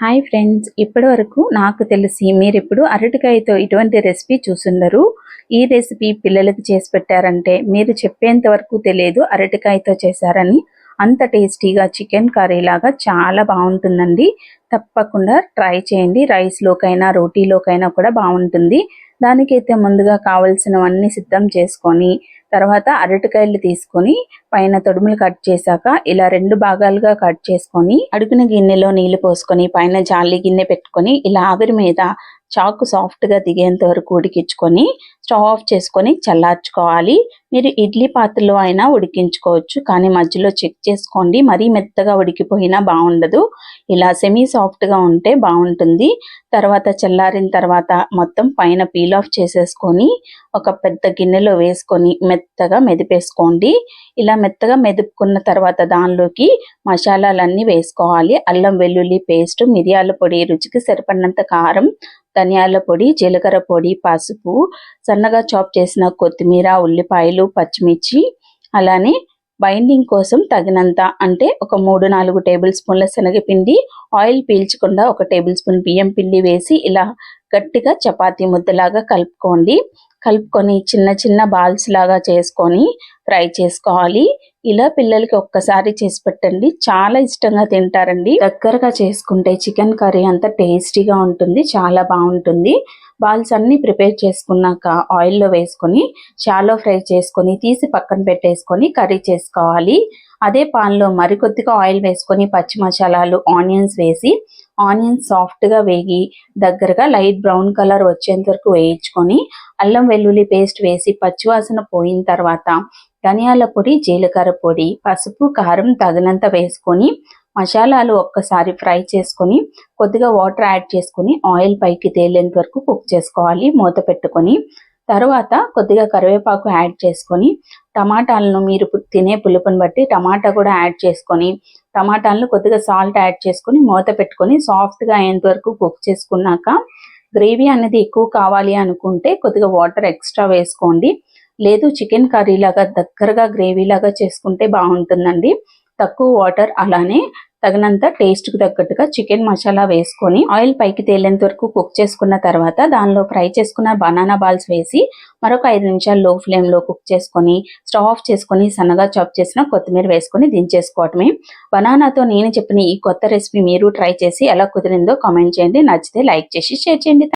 Hi friends ఇప్పటివరకు నాకు తెలిసి మీరు ఇప్పుడు అరటికాయతో ఇటువంటి రెసిపీ చూసుండరు. ఈ రెసిపీ పిల్లలకి చేసి పెట్టారంటే మీరు చెప్పేంత వరకు తెలియదు అరటికాయతో చేశారని. అంత టేస్టీగా చికెన్ కర్రీ లాగా చాలా బాగుంటుందండి. తప్పకుండా ట్రై చేయండి. రైస్లోకైనా రోటీలోకైనా కూడా బాగుంటుంది. దానికైతే ముందుగా కావలసినవన్నీ సిద్ధం చేసుకొని తర్వాత అరటికాయలు తీసుకొని పైన తొడుములు కట్ చేశాక ఇలా రెండు భాగాలుగా కట్ చేసుకొని అడుగున గిన్నెలో నీళ్ళు పోసుకొని పైన జాలి గిన్నె పెట్టుకొని ఇలా ఆవిరి మీద చాకు సాఫ్ట్గా దిగేంత వరకు ఉడికించుకొని స్టవ్ ఆఫ్ చేసుకొని చల్లార్చుకోవాలి. మీరు ఇడ్లీ పాత్రలో అయినా ఉడికించుకోవచ్చు. కానీ మధ్యలో చెక్ చేసుకోండి. మరీ మెత్తగా ఉడికిపోయినా బాగుండదు. ఇలా సెమీ సాఫ్ట్గా ఉంటే బాగుంటుంది. తర్వాత చల్లారిన తర్వాత మొత్తం పైన పీల్ ఆఫ్ చేసేసుకొని ఒక పెద్ద గిన్నెలో వేసుకొని మెత్తగా మెదిపేసుకోండి. ఇలా మెత్తగా మెదుపుకున్న తర్వాత దానిలోకి మసాలాలన్నీ వేసుకోవాలి. అల్లం వెల్లుల్లి పేస్ట్ మిరియాల పొడి రుచికి సరిపడినంత కారం ధనియాల పొడి జీలకర్ర పొడి పసుపు సన్నగా చాప్ చేసిన కొత్తిమీర ఉల్లిపాయలు పచ్చిమిర్చి అలానే బైండింగ్ కోసం తగినంత అంటే ఒక మూడు నాలుగు టేబుల్ స్పూన్ల శనగపిండి ఆయిల్ పీల్చకుండా ఒక టేబుల్ స్పూన్ బియ్యం పిండి వేసి ఇలా గట్టిగా చపాతీ ముద్దలాగా కలుపుకోండి. కలుపుకొని చిన్న చిన్న బాల్స్ లాగా చేసుకొని ఫ్రై చేసుకోవాలి. ఇలా పిల్లలకి ఒక్కసారి చేసి పెట్టండి. చాలా ఇష్టంగా తింటారండి. దగ్గరగా చేసుకుంటే చికెన్ కర్రీ అంత టేస్టీగా ఉంటుంది. చాలా బాగుంటుంది. బాల్స్ అన్ని ప్రిపేర్ చేసుకున్నాక ఆయిల్లో వేసుకొని షాలో ఫ్రై చేసుకొని తీసి పక్కన పెట్టేసుకొని కర్రీ చేసుకోవాలి. అదే పాన్లో మరికొద్దిగా ఆయిల్ వేసుకొని పచ్చి మసాలాలు ఆనియన్స్ వేసి ఆనియన్స్ సాఫ్ట్గా వేగి దగ్గరగా లైట్ బ్రౌన్ కలర్ వచ్చేంత వరకు వేయించుకొని అల్లం వెల్లుల్లి పేస్ట్ వేసి పచ్చివాసన పోయిన తర్వాత ధనియాల పొడి జీలకర్ర పొడి పసుపు కారం తగినంత వేసుకొని మసాలాలు ఒక్కసారి ఫ్రై చేసుకొని కొద్దిగా వాటర్ యాడ్ చేసుకొని ఆయిల్ పైకి తేలేంత వరకు కుక్ చేసుకోవాలి. మూత పెట్టుకొని తర్వాత కొద్దిగా కరివేపాకు యాడ్ చేసుకొని టమాటాలను మీరు తినే పులుపుని బట్టి టమాటా కూడా యాడ్ చేసుకొని టమాటాలను కొద్దిగా సాల్ట్ యాడ్ చేసుకొని మూత పెట్టుకొని సాఫ్ట్గా అయ్యేంత వరకు కుక్ చేసుకున్నాక గ్రేవీ అనేది ఎక్కువ కావాలి అనుకుంటే కొద్దిగా వాటర్ ఎక్స్ట్రా వేసుకోండి. లేదు చికెన్ కర్రీ లాగా దగ్గరగా గ్రేవీ లాగా చేసుకుంటే బాగుంటుందండి. తక్కువ వాటర్ అలానే తగినంత టేస్ట్కి తగ్గట్టుగా చికెన్ మసాలా వేసుకొని ఆయిల్ పైకి తేలేంత వరకు కుక్ చేసుకున్న తర్వాత దానిలో ఫ్రై చేసుకున్న బనానా బాల్స్ వేసి మరొక ఐదు నిమిషాలు లో ఫ్లేమ్లో కుక్ చేసుకొని స్టవ్ ఆఫ్ చేసుకొని సన్నగా చాప్ చేసిన కొత్తిమీర వేసుకొని దించేసుకోవటమే. బనానాతో నేను చెప్పిన ఈ కొత్త రెసిపీ మీరు ట్రై చేసి ఎలా కుదిరిందో కామెంట్ చేయండి. నచ్చితే లైక్ చేసి షేర్ చేయండి.